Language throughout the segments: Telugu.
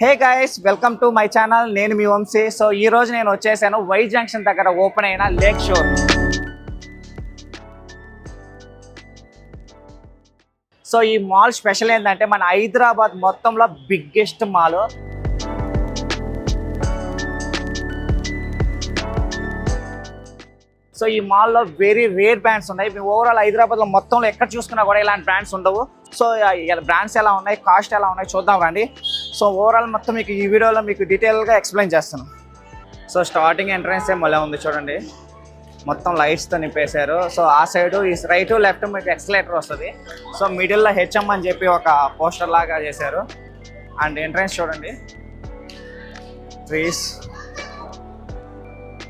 Hey guys welcome to my channel నేను మీ వంశీ. సో ఈ రోజు నేను వచ్చేసాను వై జంక్షన్ దగ్గర ఓపెన్ అయిన లేక్ షోర్ సో ఈ మాల్ స్పెషల్ ఏంటంటే మన హైదరాబాద్ మొత్తంలో బిగ్గెస్ట్ మాల్ సో ఈ మాల్లో వెరీ రేర్ బ్రాండ్స్ ఉన్నాయి. మేము ఓవరాల్ హైదరాబాద్లో మొత్తంలో ఎక్కడ చూసుకున్నా కూడా ఇలాంటి బ్రాండ్స్ ఉండవు. సో బ్రాండ్స్ ఎలా ఉన్నాయి కాస్ట్ ఎలా ఉన్నాయి చూద్దాం రండి. సో ఓవరాల్ మొత్తం మీకు ఈ వీడియోలో మీకు డీటెయిల్గా ఎక్స్ప్లెయిన్ చేస్తాను. సో స్టార్టింగ్ ఎంట్రన్స్ ఏమో మళ్ళీ ఉంది చూడండి. మొత్తం లైట్స్తో నింపేశారు. సో ఆ సైడు ఈ రైట్ లెఫ్ట్ మీకు ఎక్స్లేటర్ వస్తుంది. సో మిడిల్లో హెచ్ఎం అని చెప్పి ఒక పోస్టర్ లాగా చేశారు. అండ్ ఎంట్రన్స్ చూడండి. ట్రీస్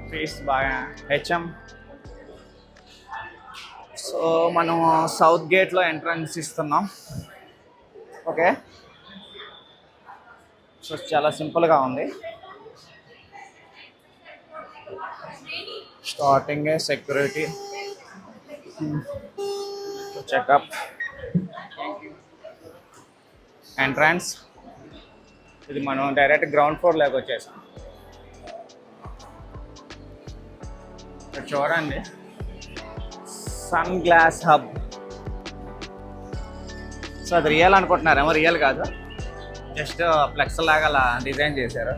ట్రీస్ బాగా హెచ్ఎం సో మనం సౌత్ గేట్లో ఎంట్రన్స్ ఇస్తున్నాం. ఓకే. సో చాలా సింపుల్గా ఉంది. Starting security. చెకప్. ఎంట్రన్స్. ఇది మనం డైరెక్ట్ గ్రౌండ్ ఫ్లోర్ లేక వచ్చేసాం. చూడండి. Sun glass hub. సో అది రియల్ అనుకుంటున్నారేమో రియల్ కాదు. జస్ట్ ఫ్లెక్స్ లాగా అలా డిజైన్ చేశారు.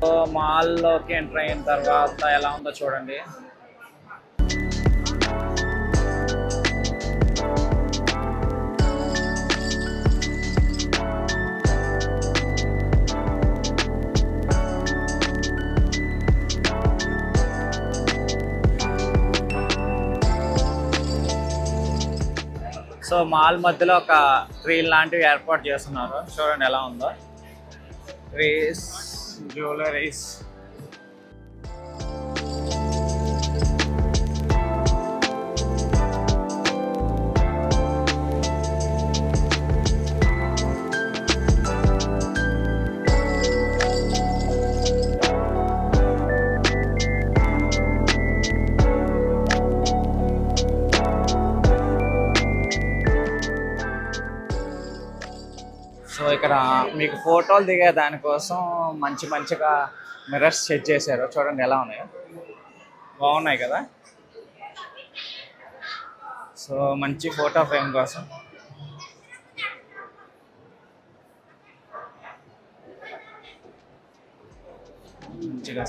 సో మాల్లోకి ఎంటర్ అయిన తర్వాత ఎలా ఉందో చూడండి. సో మాల్ మధ్యలో ఒక ట్రీ లాంటివి ఏర్పాటు చేస్తున్నారు. చూడండి ఎలా ఉందో. Trees jewelleries. మీకు ఫోటోలు దిగే దానికోసం మంచి మంచిగా మిర్రర్స్ సెట్ చేశారు. చూడండి ఎలా ఉన్నాయో. బాగున్నాయి కదా? సో మంచి ఫోటో ఫ్రేమ్ కోసం. మంచిగా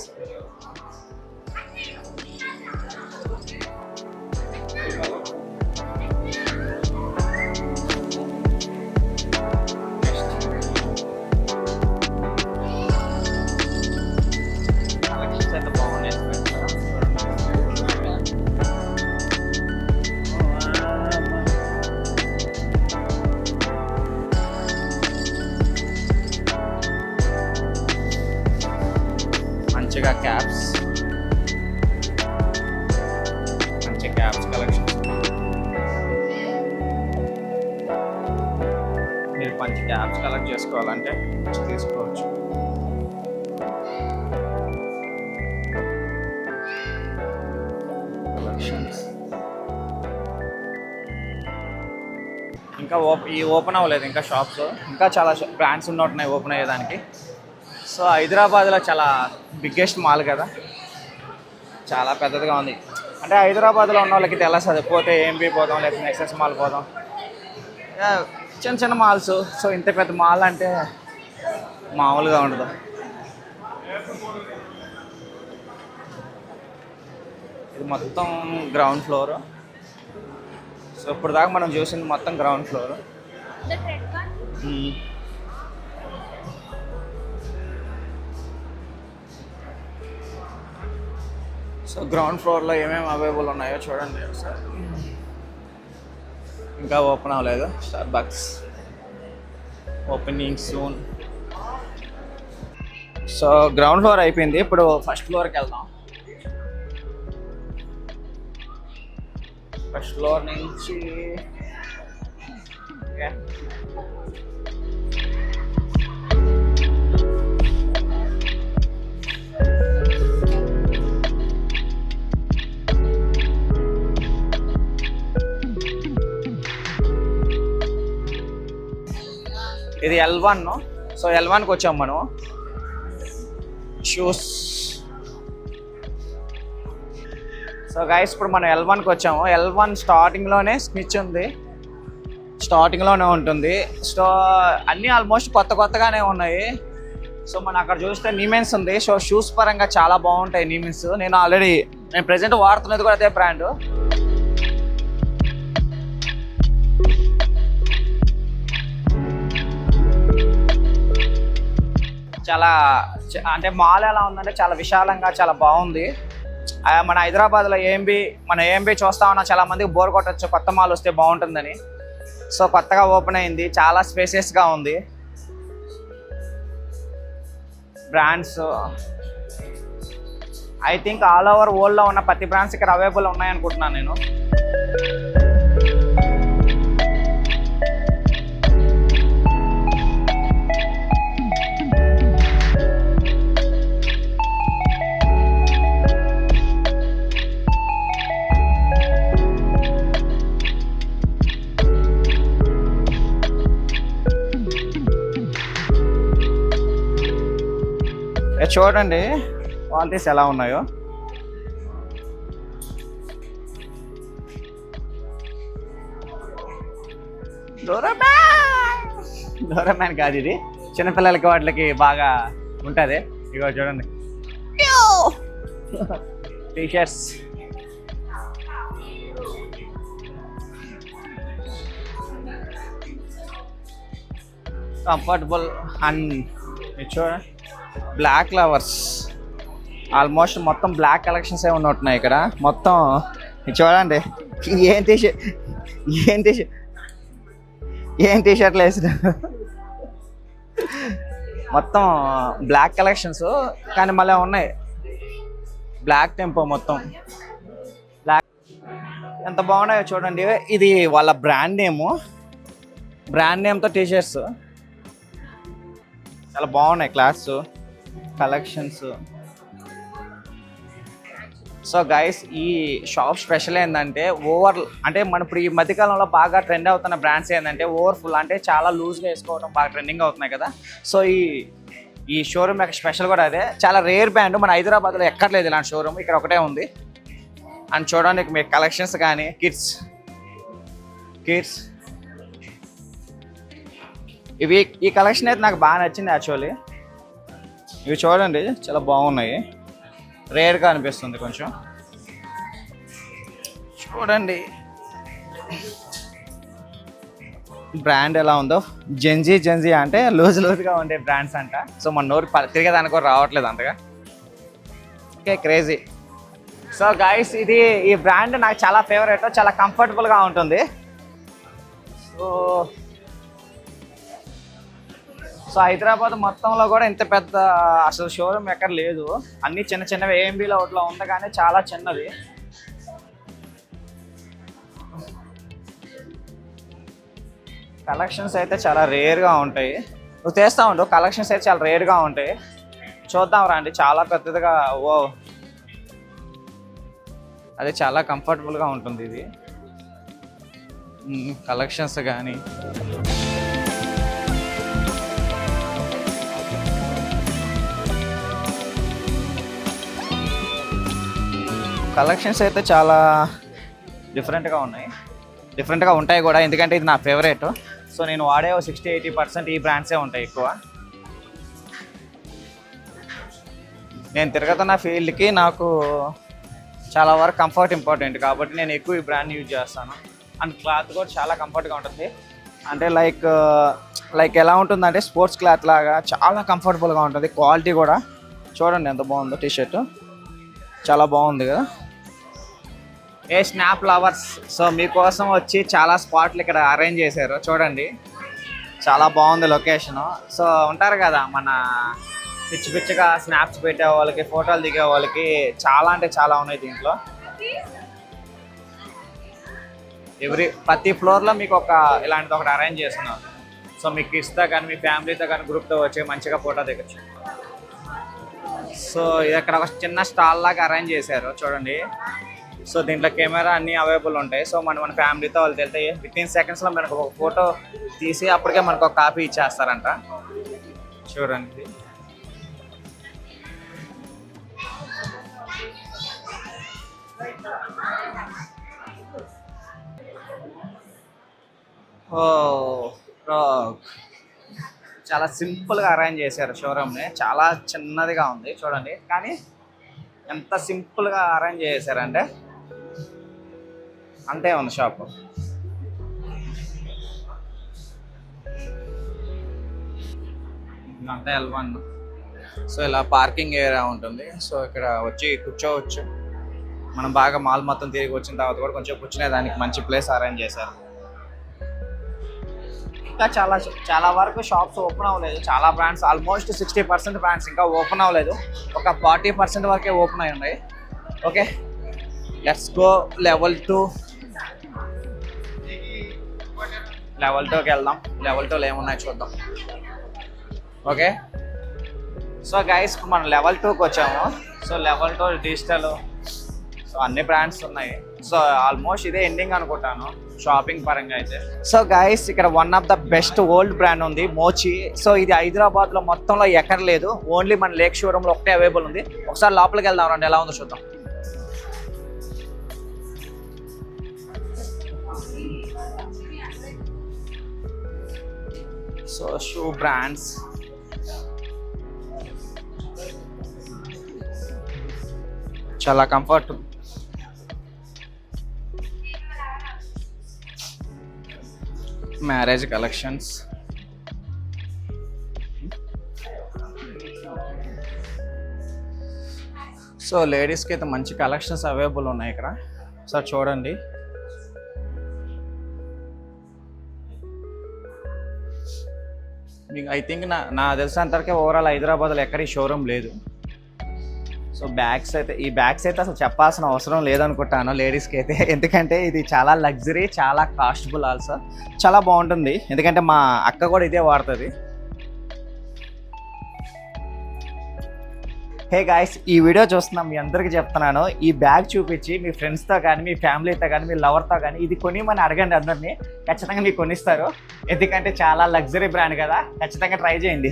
ఈ ఓపెన్ అవ్వలేదు ఇంకా షాప్స్ ఇంకా చాలా బ్రాండ్స్ ఉన్నట్టున్నాయి ఓపెన్ అయ్యేదానికి. సో హైదరాబాద్లో చాలా బిగ్గెస్ట్ మాల్ కదా. చాలా పెద్దదిగా ఉంది. అంటే హైదరాబాద్లో ఉన్న వాళ్ళకి తెలుస్తుంది పోతే ఏంబీ పోదాం లేకపోతే నెక్సెస్ మాల్ పోదాం. చిన్న చిన్న మాల్స్ సో ఇంత పెద్ద మాల్ అంటే మామూలుగా ఉండదు. ఇది మొత్తం గ్రౌండ్ ఫ్లోర్ సో ఇప్పుడు దాకా మనం చూసింది మొత్తం గ్రౌండ్ ఫ్లోర్ సో గ్రౌండ్ ఫ్లోర్లో ఏమేమి అవైలబుల్ ఉన్నాయో చూడండి ఒకసారి. ఇంకా ఓపెన్ అవ్వలేదు. Star box opening soon so ground floor అయిపోయింది. ఇప్పుడు ఫస్ట్ ఫ్లోర్కి వెళ్దాం. ఫస్ట్ ఫ్లోర్ నుంచి ఓకే. ఇది ఎల్ వన్ సో ఎల్ వన్కి వచ్చాం మనం. షూస్ సో గైస్ ఇప్పుడు మనం ఎల్ వన్కి వచ్చాము. ఎల్ వన్ స్టార్టింగ్లోనే స్నిచ్ ఉంది. స్టార్టింగ్లోనే ఉంటుంది. సో అన్నీ ఆల్మోస్ట్ కొత్త కొత్తగానే ఉన్నాయి. సో మనం అక్కడ చూస్తే నీమెన్స్ ఉంది. సో షూస్ పరంగా చాలా బాగుంటాయి నీమెన్స్ నేను ఆల్రెడీ నేను ప్రెసెంట్ వాడుతున్నది కూడా అదే బ్రాండ్ చాలా అంటే మాల్ ఎలా ఉందంటే చాలా విశాలంగా చాలా బాగుంది. మన హైదరాబాద్లో ఏఎంబి మన ఏఎంబి చూస్తా ఉన్నా చాలా మందికి బోర్ కొట్టచ్చు కొత్త మాల్ వస్తే బాగుంటుందని. సో కొత్తగా ఓపెన్ అయింది. చాలా స్పేసియస్గా ఉంది. Brands I think all over వరల్డ్లో ఉన్న ప్రతి బ్రాండ్స్ ఇక్కడ అవైలబుల్ ఉన్నాయనుకుంటున్నాను నేను. చూడండి క్వాలిటీస్ ఎలా ఉన్నాయో. డోరామ్యాన్ డోరామ్యాన్ కాదు ఇది. చిన్నపిల్లలకి వాటికి బాగా ఉంటుంది. ఇగో చూడండి. టీషర్ట్స్ కంఫర్టబుల్ అండ్ చూడండి బ్లాక్ లవర్స్ ఆల్మోస్ట్ మొత్తం బ్లాక్ కలెక్షన్స్ ఏ ఉన్నట్టున్నాయి ఇక్కడ. మొత్తం చూడండి. ఏం టీ షర్ట్ ఏం టీ షర్ట్ ఏం టీ షర్ట్లు వేసిన మొత్తం బ్లాక్ కలెక్షన్స్ కానీ మళ్ళీ ఉన్నాయి. బ్లాక్ టెంపో మొత్తం. బ్లాక్ ఎంత బాగున్నాయో చూడండి. ఇది వాళ్ళ బ్రాండ్ నేము బ్రాండ్ నేమ్తో టీ షర్ట్స్ చాలా బాగున్నాయి క్లాస్ కలెక్షన్స్. సో గైస్ ఈ షాప్ స్పెషల్ ఏంటంటే ఓవర్ అంటే మన ఇప్పుడు ఈ మధ్యకాలంలో బాగా ట్రెండ్ అవుతున్న బ్రాండ్స్ ఏంటంటే ఓవర్ ఫుల్ అంటే చాలా లూజ్గా వేసుకోవడం బాగా ట్రెండింగ్ అవుతున్నాయి కదా. సో ఈ ఈ షోరూమ్ యొక్క స్పెషల్ కూడా అదే. చాలా రేర్ బ్రాండ్ మన హైదరాబాద్లో ఎక్కర్లేదు ఇలాంటి షోరూమ్ ఇక్కడ ఒకటే ఉంది. అండ్ చూడడానికి మీకు కలెక్షన్స్ కానీ కిడ్స్ కిడ్స్ ఇవి ఈ కలెక్షన్ అయితే నాకు బాగా నచ్చింది యాక్చువల్లీ ఇవి చూడండి చాలా బాగున్నాయి. రేర్గా అనిపిస్తుంది కొంచెం. చూడండి. బ్రాండ్ ఎలా ఉందో. జెన్జీ జెన్జీ అంటే లూజ్ లూజ్గా ఉండే బ్రాండ్స్ అంట. సో మన నోరు తిరిగే తిరిగేదానికి కూడా రావట్లేదు అంతగా. Okay crazy. సో గైస్ ఇది ఈ బ్రాండ్ నాకు చాలా ఫేవరెట్ చాలా కంఫర్టబుల్గా ఉంటుంది. సో సో హైదరాబాద్ మొత్తంలో కూడా ఇంత పెద్ద అసలు షోరూమ్ ఎక్కడ లేదు. అన్ని చిన్న చిన్నవి ఏఎంబీలో ఒకటిలో ఉంది కానీ చాలా చిన్నది కలెక్షన్స్ అయితే చాలా రేర్గా ఉంటాయి. నువ్వు చేస్తా ఉండు కలెక్షన్స్ అయితే చాలా రేర్గా ఉంటాయి. చూద్దాం రండి చాలా పెద్దదిగా ఓ అది చాలా కంఫర్టబుల్గా ఉంటుంది ఇది. కలెక్షన్స్ కానీ. కలెక్షన్స్ అయితే చాలా డిఫరెంట్గా ఉన్నాయి. డిఫరెంట్గా ఉంటాయి కూడా ఎందుకంటే ఇది నా ఫేవరెట్ సో నేను వాడే సిక్స్టీ ఎయిటీ పర్సెంట్ ఈ బ్రాండ్సే ఉంటాయి ఎక్కువ. నేను తిరుగుతున్న ఫీల్డ్కి నాకు చాలా వరకు కంఫర్ట్ ఇంపార్టెంట్ కాబట్టి నేను ఎక్కువ ఈ బ్రాండ్ యూజ్ చేస్తాను. అండ్ క్లాత్ కూడా చాలా కంఫర్ట్గా ఉంటుంది. అంటే లైక్ లైక్ ఎలా ఉంటుందంటే స్పోర్ట్స్ క్లాత్ లాగా చాలా కంఫర్టబుల్గా ఉంటుంది. క్వాలిటీ కూడా. చూడండి ఎంత బాగుందో టీషర్టు చాలా బాగుంది కదా. ఏ స్నాప్ లవర్స్? సో మీకోసం వచ్చి చాలా స్పాట్లు ఇక్కడ అరేంజ్ చేశారు. చూడండి. చాలా బాగుంది లొకేషన్. సో ఉంటారు కదా మన పిచ్చి పిచ్చిగా స్నాప్స్ పెట్టే వాళ్ళకి ఫోటోలు దిగే వాళ్ళకి చాలా అంటే చాలా ఉన్నాయి దీంట్లో. ఎవ్రీ ప్రతి ఫ్లోర్లో మీకు ఒక ఇలాంటిది ఒకటి అరేంజ్ చేస్తున్నారు సో మీ కిడ్స్తో కానీ మీ ఫ్యామిలీతో కానీ గ్రూప్తో వచ్చి మంచిగా ఫోటో దిగచ్చు. సో ఇది అక్కడ ఒక చిన్న స్టాల్ లాగా అరేంజ్ చేశారు. చూడండి. సో దీంట్లో కెమెరా అన్నీ అవైలబుల్ ఉంటాయి. సో మనం మన ఫ్యామిలీతో వాళ్ళు వెళ్తే విత్ ఇన్ సెకండ్స్లో మనకు ఒక ఫోటో తీసి అప్పటికే మనకు ఒక కాపీ ఇచ్చేస్తారంట. చూడండి. ఓ రాక్ చాలా సింపుల్గా అరేంజ్ చేశారు షోరూమ్ని చాలా చిన్నదిగా ఉంది చూడండి. కానీ ఎంత సింపుల్గా అరేంజ్ చేశారంటే అంతే ఉంది షాప్ అంతే ఎల్ వన్ సో ఇలా పార్కింగ్ ఏరియా ఉంటుంది. సో ఇక్కడ వచ్చి కూర్చోవచ్చు. మనం బాగా మాల్ మొత్తం తిరిగి వచ్చిన తర్వాత కూడా కొంచెం కూర్చునే దానికి మంచి ప్లేస్ అరేంజ్ చేశారు. ఇంకా చాలా చాలా వరకు షాప్స్ ఓపెన్ అవ్వలేదు. చాలా brands almost sixty percent brands ఇంకా ఓపెన్ అవ్వలేదు. ఒక ఫార్టీ పర్సెంట్ వరకే ఓపెన్ అయి ఉన్నాయి. Okay let's go level two level టూకి వెళ్దాం. లెవెల్ టూలో ఏమున్నాయి చూద్దాం. ఓకే? సో గైస్ మనం లెవెల్ టూకి వచ్చాము. So level two digital so అన్ని బ్రాండ్స్ ఉన్నాయి. సో ఆల్మోస్ట్ ఇదే ఎండింగ్ అనుకుంటాను షాపింగ్ పరంగా అయితే. సో గైస్ ఇక్కడ one of the best old brand ఉంది మోచి సో ఇది హైదరాబాద్లో మొత్తంలో ఎక్కడ లేదు ఓన్లీ మన లేక్ షోరూంలో ఒకటే అవైలబుల్ ఉంది. ఒకసారి లోపలికి వెళ్దాం రండి ఎలా ఉందో చూద్దాం. So shoe brands. చాలా కంఫర్ట్. Marriage collections. సో లేడీస్కి అయితే మంచి కలెక్షన్స్ అవైలబుల్ ఉన్నాయి ఇక్కడ. సార్ చూడండి. మీకు ఐ థింక్ నా నా తెలిసినంతవరకే ఓవరాల్ హైదరాబాద్లో ఎక్కడ ఈ షోరూమ్ లేదు. సో బ్యాగ్స్ అయితే ఈ బ్యాగ్స్ అయితే అసలు చెప్పాల్సిన అవసరం లేదనుకుంటాను లేడీస్కి అయితే. ఎందుకంటే ఇది చాలా లగ్జరీ చాలా కాస్టబుల్ ఆల్సో చాలా బాగుంటుంది. ఎందుకంటే మా అక్క కూడా ఇదే వాడుతుంది. హే గాయస్ ఈ వీడియో చూస్తున్నా మీ అందరికీ చెప్తున్నాను. ఈ బ్యాగ్ చూపించి మీ ఫ్రెండ్స్తో కానీ మీ ఫ్యామిలీతో కానీ మీ లవర్తో కానీ ఇది కొనిమని అడగండి అందరినీ. ఖచ్చితంగా మీకు కొనిస్తారు. ఎందుకంటే చాలా లగ్జరీ బ్రాండ్ కదా. ఖచ్చితంగా ట్రై చేయండి.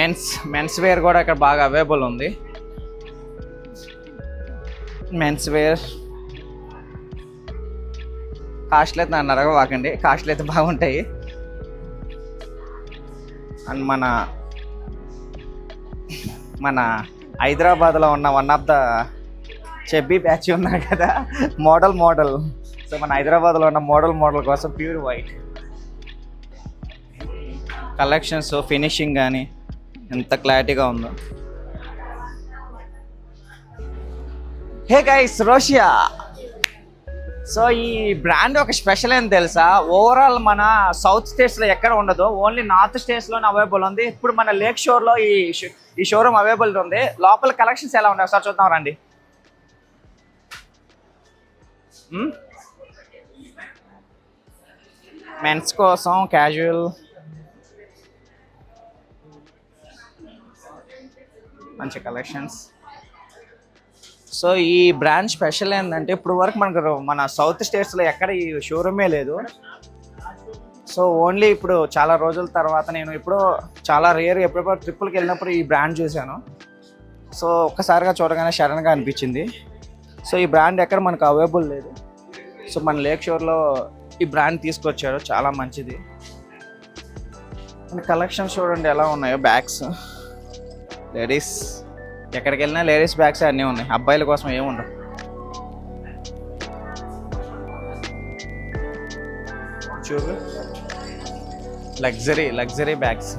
మెన్స్ మెన్స్ వేర్ కూడా ఇక్కడ బాగా అవైలబుల్ ఉంది. మెన్స్ వేర్ కాస్ట్లు అయితే నన్ను అడగవాకండి కాస్ట్లు అయితే బాగుంటాయి. అండ్ మన మన హైదరాబాద్లో ఉన్న వన్ ఆఫ్ ద చెబ్బీ బ్యాచ్ ఉన్నారు కదా. Model model. సో మన హైదరాబాద్లో ఉన్న మోడల్ మోడల్ కోసం ప్యూర్ వైట్. కలెక్షన్స్ ఫినిషింగ్ కానీ ఎంత క్లారిటీగా ఉందో. హే గైస్ రోషియా. సో ఈ బ్రాండ్ ఒక స్పెషల్ ఏం తెలుసా? ఓవరాల్ మన సౌత్ స్టేట్స్లో ఎక్కడ ఉండదు ఓన్లీ నార్త్ స్టేట్స్లోనే అవైలబుల్ ఉంది. ఇప్పుడు మన లేక్ షోర్లో ఈ ఈ షోరూమ్ అవైలబుల్ ఉంది. లోపల కలెక్షన్స్ ఎలా ఉన్నాయి? ఒకసారి చూద్దాం రండి. మెన్స్ కోసం క్యాజువల్. మంచి కలెక్షన్స్. సో ఈ బ్రాండ్ స్పెషల్ ఏంటంటే ఇప్పుడు వరకు మనకు మన సౌత్ స్టేట్స్లో ఎక్కడ ఈ షోరూమే లేదు. సో ఓన్లీ ఇప్పుడు చాలా రోజుల తర్వాత నేను ఇప్పుడు చాలా రేర్ ఎప్పుడెప్పుడు ట్రిప్పులకి వెళ్ళినప్పుడు ఈ బ్రాండ్ చూశాను. సో ఒక్కసారిగా చూడగానే షరణ్గా అనిపించింది. సో ఈ బ్రాండ్ ఎక్కడ మనకు అవైలబుల్ లేదు. సో మన లేక్ షోర్లో ఈ బ్రాండ్ తీసుకొచ్చారు చాలా మంచిది. కలెక్షన్స్ చూడండి ఎలా ఉన్నాయో బ్యాగ్స్. లేడీస్ ఎక్కడికి వెళ్ళినా లేడీస్ బ్యాగ్స్ అన్నీ ఉన్నాయి. అబ్బాయిల కోసం ఏముండవు చూడు. లగ్జరీ లగ్జరీ బ్యాగ్స్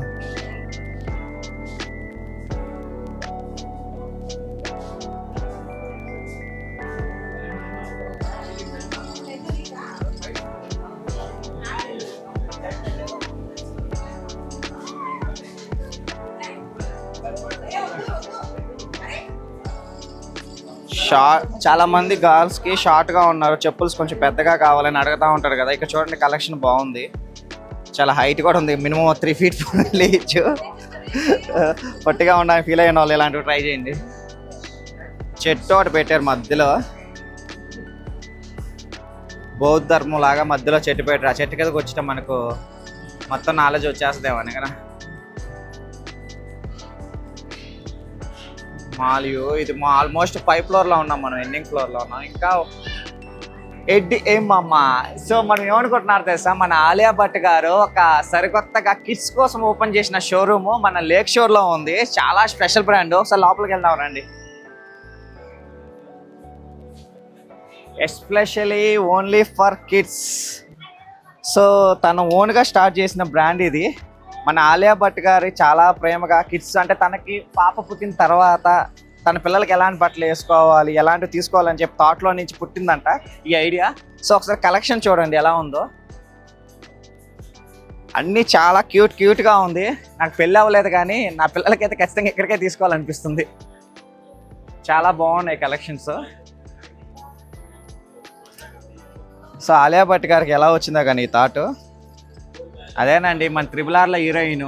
షార్ట్ చాలా మంది గర్ల్స్కి షార్ట్గా ఉన్నారు. చెప్పుల్స్ కొంచెం పెద్దగా కావాలని అడుగుతా ఉంటారు కదా. ఇక్కడ చూడండి కలెక్షన్ బాగుంది. చాలా హైట్ కూడా ఉంది. మినిమం త్రీ ఫీట్ లేచ్చు పొట్టిగా ఉండాలని ఫీల్ అయిన వాళ్ళు ఇలాంటివి ట్రై చేయండి. చెట్టు ఒకటి పెట్టారు మధ్యలో. బౌద్ధ ధర్మం లాగా మధ్యలో చెట్టు పెట్టారు. ఆ చెట్టు కిందకి వచ్చిన మనకు మొత్తం నాలెడ్జ్ వచ్చేస్తుందేమని కదా. మాల్ ఇది మా ఆల్మోస్ట్ ఫైవ్ ఫ్లోర్లో ఉన్నాం మనం ఎండింగ్ ఫ్లోర్లో ఉన్నాం. ఇంకా ఎడ్డి ఏమమ్మ సో మనం ఏమనుకుంటున్నారు తెలుసా? మన ఆలియా భట్ గారు ఒక సరికొత్తగా కిడ్స్ కోసం ఓపెన్ చేసిన షోరూమ్ మన లేక్ షోర్లో ఉంది. చాలా స్పెషల్ బ్రాండ్. ఒకసారి లోపలికి వెళ్దాం రండి. Especially only for kids so తను ఓన్గా స్టార్ట్ చేసిన బ్రాండ్ ఇది. మన ఆలియా భట్ గారి చాలా ప్రేమగా కిడ్స్ అంటే తనకి పాప పుట్టిన తర్వాత తన పిల్లలకి ఎలాంటి బట్టలు వేసుకోవాలి ఎలాంటివి తీసుకోవాలని చెప్పి థాట్లో నుంచి పుట్టిందంట ఈ ఐడియా. సో ఒకసారి కలెక్షన్ చూడండి ఎలా ఉందో. అన్నీ చాలా క్యూట్ క్యూట్గా ఉంది. నాకు పెళ్ళి అవ్వలేదు కానీ నా పిల్లలకైతే ఖచ్చితంగా ఇక్కడికే తీసుకోవాలనిపిస్తుంది. చాలా బాగున్నాయి కలెక్షన్స్. సో ఆలియా భట్ గారికి ఎలా వచ్చిందో కానీ ఈ థాట్ అదేనండి మన triple ఆర్లో heroine.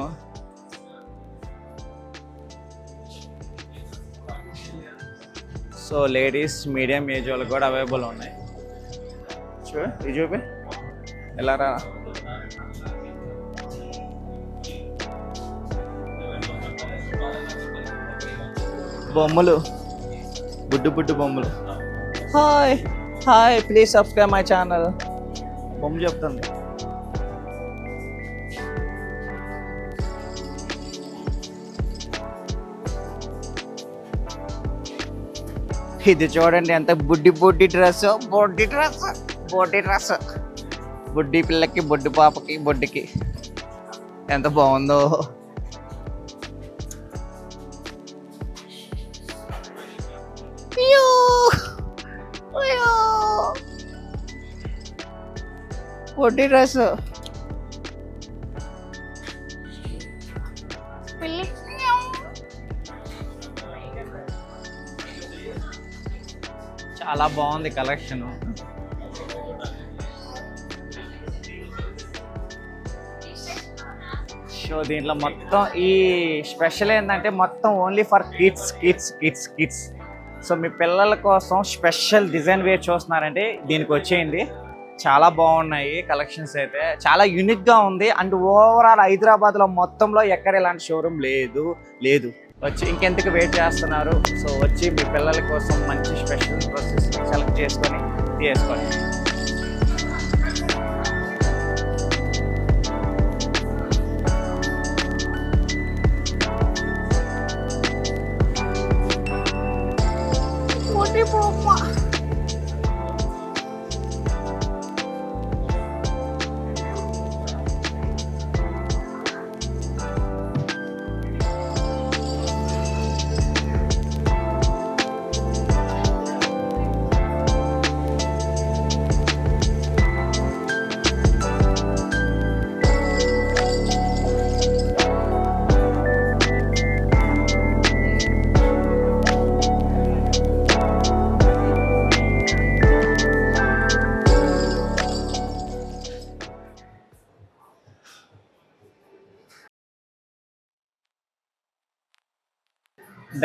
So ladies medium age వాళ్ళకి కూడా అవైలబుల్ ఉన్నాయి. చూ ఇది చూపి. ఎలా రా? బొమ్మలు. బుడ్డు బుడ్డు బొమ్మలు. Hi hi please subscribe my channel బొమ్మ చెప్తుంది. ఇది చూడండి ఎంత బుడ్డి బుడ్డి డ్రెస్ బొడ్డి డ్రెస్ బొడ్డి డ్రెస్ బుడ్డి పిల్లకి బొడ్డి పాపకి బొడ్డికి ఎంత బాగుందో అయ్యో! అయ్యో! బొడ్డి డ్రెస్ చాలా బాగుంది కలెక్షన్ సో దీంట్లో మొత్తం ఈ స్పెషల్ ఏంటంటే మొత్తం only for kids kids kids kids so మీ పిల్లల కోసం స్పెషల్ డిజైన్ వేర్ చూస్తున్నారంటే దీనికి వచ్చేయండి. చాలా బాగున్నాయి కలెక్షన్స్ అయితే. చాలా యూనిక్గా ఉంది. అండ్ ఓవరాల్ హైదరాబాద్లో మొత్తంలో ఎక్కడ ఇలాంటి షోరూమ్ లేదు లేదు. వచ్చి ఇంకెందుకు వెయిట్ చేస్తున్నారు? సో వచ్చి మీ పిల్లల కోసం మంచి స్పెషల్ డ్రెస్సెస్ సెలెక్ట్ చేసుకొని తీసుకోండి.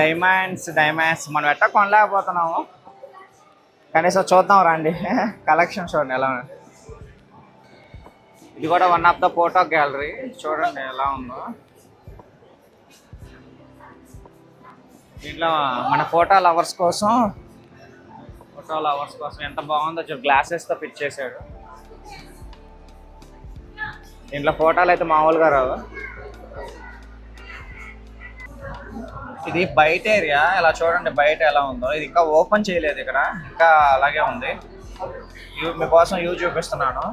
డైమండ్స్ డైమండ్స్ మనం ఎట్టా కొనలేకపోతున్నాము. కనీసం చూద్దాం రండి. కలెక్షన్ చూడండి ఎలా ఉంది. ఇది కూడా one of the photo gallery చూడండి ఎలా ఉందో. దీంట్లో మన ఫోటో లవర్స్ కోసం ఫోటో లవర్స్ కోసం ఎంత బాగుందో చూడు గ్లాసెస్తో ఫిట్ చేశాడు. దీంట్లో ఫోటోలు అయితే మామూలుగా రావు. ఇది బయట ఏరియా ఇలా చూడండి బయట ఎలా ఉందో. ఇది ఇంకా ఓపెన్ చేయలేదు ఇక్కడ. ఇంకా అలాగే ఉంది. మీకోసం యూజ్ చూపిస్తున్నాను.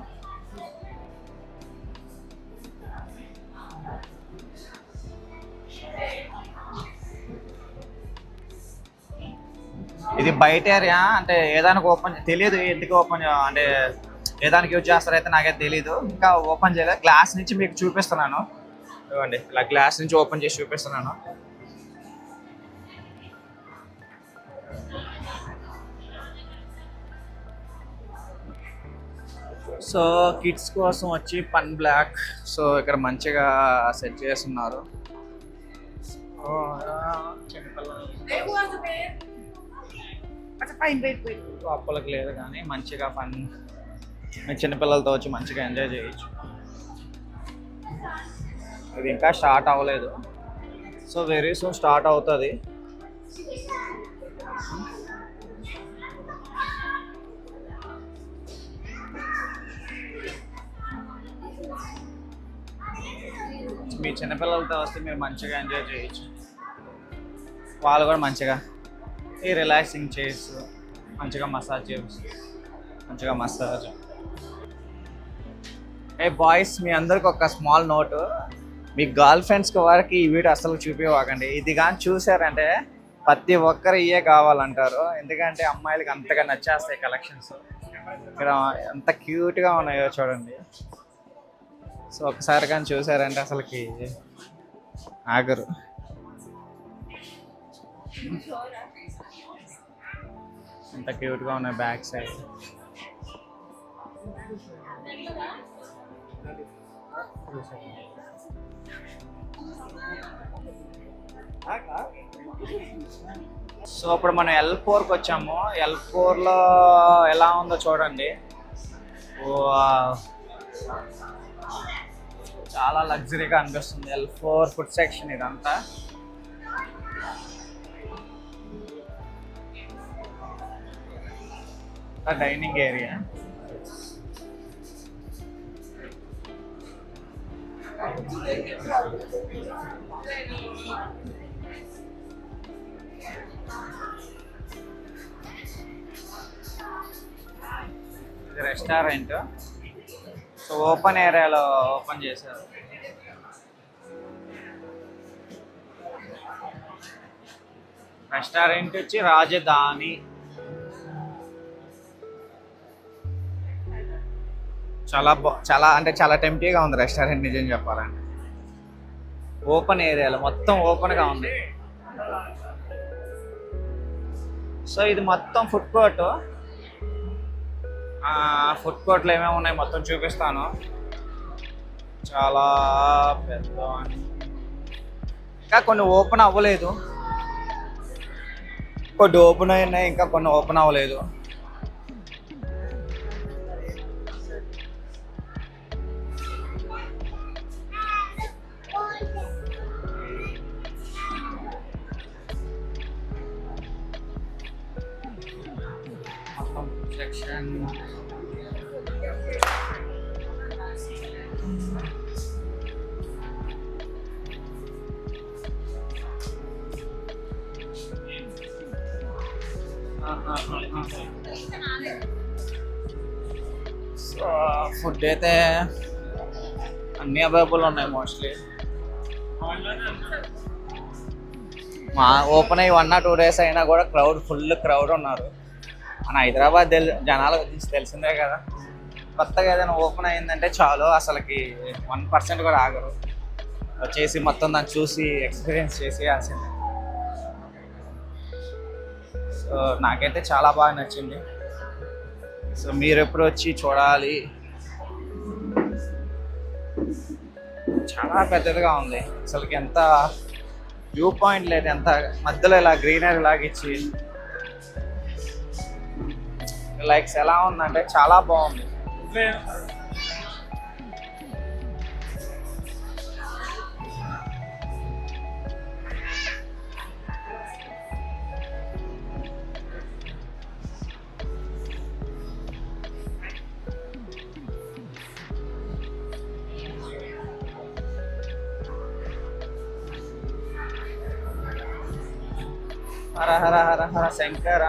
ఇది బయట ఏరియా అంటే ఏదానికి ఓపెన్ తెలియదు ఎందుకు ఓపెన్ అంటే ఏదానికి యూజ్ చేస్తారైతే నాకైతే తెలియదు ఇంకా ఓపెన్ చేయలేదు. గ్లాస్ నుంచి మీకు చూపిస్తున్నాను. ఇవ్వండి. ఇలా గ్లాస్ నుంచి ఓపెన్ చేసి చూపిస్తున్నాను. సో కిడ్స్ కోసం వచ్చి పన్ బ్లాక్. సో ఇక్కడ మంచిగా సెట్ చేస్తున్నారు. అప్పులకు లేదు కానీ మంచిగా ఫన్ చిన్నపిల్లలతో వచ్చి మంచిగా ఎంజాయ్ చేయొచ్చు. ఇది ఇంకా స్టార్ట్ అవ్వలేదు. సో వెరీ సూన్ స్టార్ట్ అవుతుంది. చిన్నపిల్లలతో వస్తే మీరు మంచిగా ఎంజాయ్ చేయొచ్చు. వాళ్ళు కూడా మంచిగా ఈ రిలాక్సింగ్ చైర్స్ మంచిగా మసాజ్ చేయొచ్చు. మంచిగా మసాజ్ ఏ బాయ్స్ మీ అందరికి ఒక స్మాల్ నోట్ మీ గర్ల్ ఫ్రెండ్స్కి వారికి ఈ వీడియో అసలు చూపించకండి ఇది కానీ చూసారంటే ప్రతి ఒక్కరు ఇయే కావాలంటారు. ఎందుకంటే అమ్మాయిలకి అంతగా నచ్చేస్తాయి కలెక్షన్స్ ఇక్కడ ఎంత క్యూట్గా ఉన్నాయో చూడండి. సో ఒకసారి కానీ చూసారంటే అసలుకి ఆగరు. ఎంత క్యూట్గా ఉన్నాయి బ్యాక్ సైడ్. సో ఇప్పుడు మనం ఎల్ ఫోర్కి వచ్చాము. ఎల్ ఫోర్లో ఎలా ఉందో చూడండి. ఓ చాలా లగ్జరీగా అనిపిస్తుంది. ఎల్ ఫోర్ ఫుడ్ సెక్షన్ ఇదంతా. Dining area restaurant so open ఏరియాలో ఓపెన్ చేశారు. రెస్టారెంట్ వచ్చి రాజధాని. చాలా బా చాలా అంటే చాలా టెంప్టీగా ఉంది రెస్టారెంట్ నిజం చెప్పాలంటే. ఓపెన్ ఏరియాలో మొత్తం ఓపెన్గా ఉంది. సో ఇది మొత్తం ఫుడ్ కోర్టు. ఫుడ్ కోర్ట్లు ఏమేమి ఉన్నాయి మొత్తం చూపిస్తాను. చాలా పెద్ద ఇంకా కొన్ని ఓపెన్ అవ్వలేదు. కొన్ని ఓపెన్ అయినాయి ఇంకా కొన్ని ఓపెన్ అవ్వలేదు. మొత్తం సెక్షన్ సో ఫుడ్ అయితే అన్నీ అవైలబుల్ ఉన్నాయి మోస్ట్లీ మా ఓపెన్ అయ్యి వన్ ఆర్ టూ డేస్ అయినా కూడా క్రౌడ్ ఫుల్ క్రౌడ్ ఉన్నారు మన హైదరాబాద్ తెలి జనాల గురించి తెలిసిందే కదా. కొత్తగా ఏదైనా ఓపెన్ అయిందంటే చాలు అసలుకి వన్ పర్సెంట్ కూడా ఆగరు. వచ్చేసి మొత్తం దాన్ని చూసి ఎక్స్పీరియన్స్ చేసేయాల్సిందే సో నాకైతే చాలా బాగా నచ్చింది. సో మీరు ఎప్పుడు వచ్చి చూడాలి? చాలా పెద్దదిగా ఉంది. అసలుకి ఎంత వ్యూ పాయింట్ లేదు ఎంత మధ్యలో ఇలా గ్రీనరీ లాగా ఇచ్చి లైక్స్ ఎలా ఉందంటే చాలా బాగుంది. హర హర హర హర శంకర.